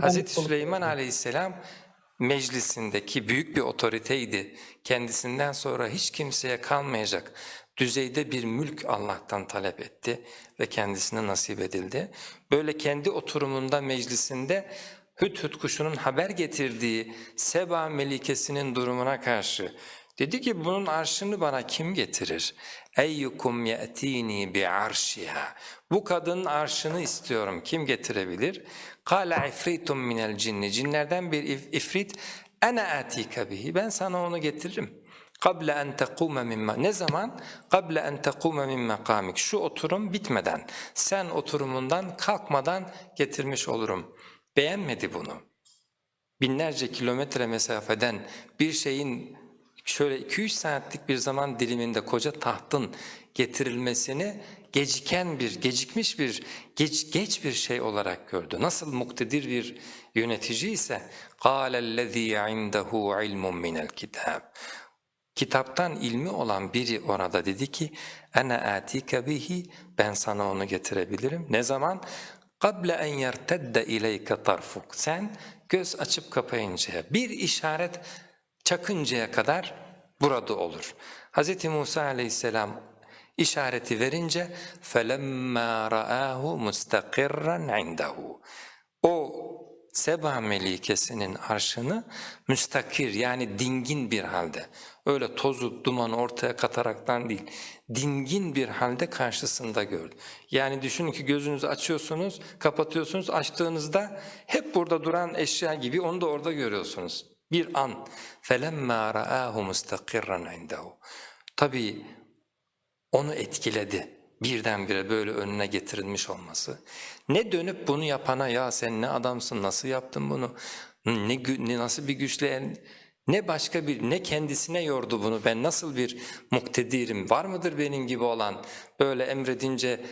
Hazreti Süleyman Aleyhisselam meclisindeki büyük bir otoriteydi. Kendisinden sonra hiç kimseye kalmayacak düzeyde bir mülk Allah'tan talep etti ve kendisine nasip edildi. Böyle kendi oturumunda meclisinde hüt kuşunun haber getirdiği Seba melikesinin durumuna karşı dedi ki bunun arşını bana kim getirir? Eyyukum ye'tini bi arşiha. Bu kadının arşını istiyorum. Kim getirebilir? Kâle ifritun minel cinni. Cinlerden bir if- ifrit ana atika bihi. Ben sana onu getiririm. En tekume min ma- Ne zaman? Kable en tekume min makamik. Şu oturum bitmeden, sen oturumundan kalkmadan getirmiş olurum. Beğenmedi bunu. Binlerce kilometre mesafeden bir şeyin şöyle 2-3 saatlik bir zaman diliminde koca tahtın getirilmesini geciken bir, gecikmiş bir, geç, geç bir şey olarak gördü. Nasıl muktedir bir yönetici ise قَالَ الَّذ۪ي عِنْدَهُ عِلْمٌ مِنَ الْكِتَابِ Kitaptan ilmi olan biri orada dedi ki ana atika bihi ben sana onu getirebilirim. Ne zaman? Kable en yertedde ileyke tarfuk. Sen göz açıp kapayıncaya, bir işaret çakıncaya kadar burada olur. Hz. Musa aleyhisselam işareti verince فَلَمَّا رَآهُ مُسْتَقِرًّا عِنْدَهُ O Seba melikesinin arşını müstakir yani dingin bir halde, öyle tozu dumanı ortaya kataraktan değil, dingin bir halde karşısında gördü. Yani düşünün ki gözünüzü açıyorsunuz, kapatıyorsunuz, açtığınızda hep burada duran eşya gibi onu da orada görüyorsunuz. Bir an. فَلَمَّا رَآهُ مُسْتَقِرًّا عِنْدَهُ Tabii onu etkiledi. Birdenbire böyle önüne getirilmiş olması. Ne dönüp bunu yapana ya sen ne adamsın nasıl yaptın bunu ne, gü- ne nasıl bir güçle el- ne başka bir ne kendisine yordu bunu ben nasıl bir muktedirim var mıdır benim gibi olan böyle emredince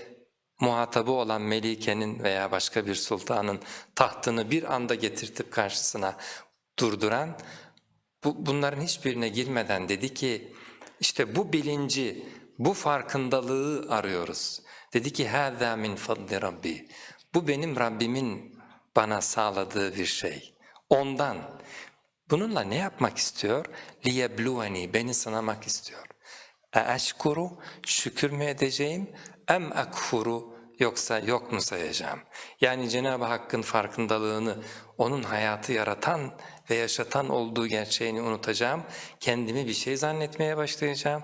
muhatabı olan melikenin veya başka bir sultanın tahtını bir anda getirtip karşısına durduran bu, bunların hiçbirine girmeden dedi ki işte bu bilinci, bu farkındalığı arıyoruz. Dedi ki هَذَا min فَضْلِ Rabbi. Bu benim Rabbimin bana sağladığı bir şey. Ondan. Bununla ne yapmak istiyor? لِيَبْلُوَنِي Beni sınamak istiyor. اَاَشْكُرُ Şükür mü edeceğim? اَمْ اَكْفُرُ Yoksa yok mu sayacağım? Yani Cenab-ı Hakk'ın farkındalığını, onun hayatı yaratan ve yaşatan olduğu gerçeğini unutacağım. Kendimi bir şey zannetmeye başlayacağım.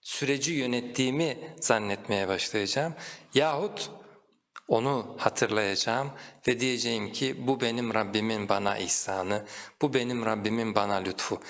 Süreci yönettiğimi zannetmeye başlayacağım. Yahut onu hatırlayacağım ve diyeceğim ki bu benim Rabbimin bana ihsanı, bu benim Rabbimin bana lütfu.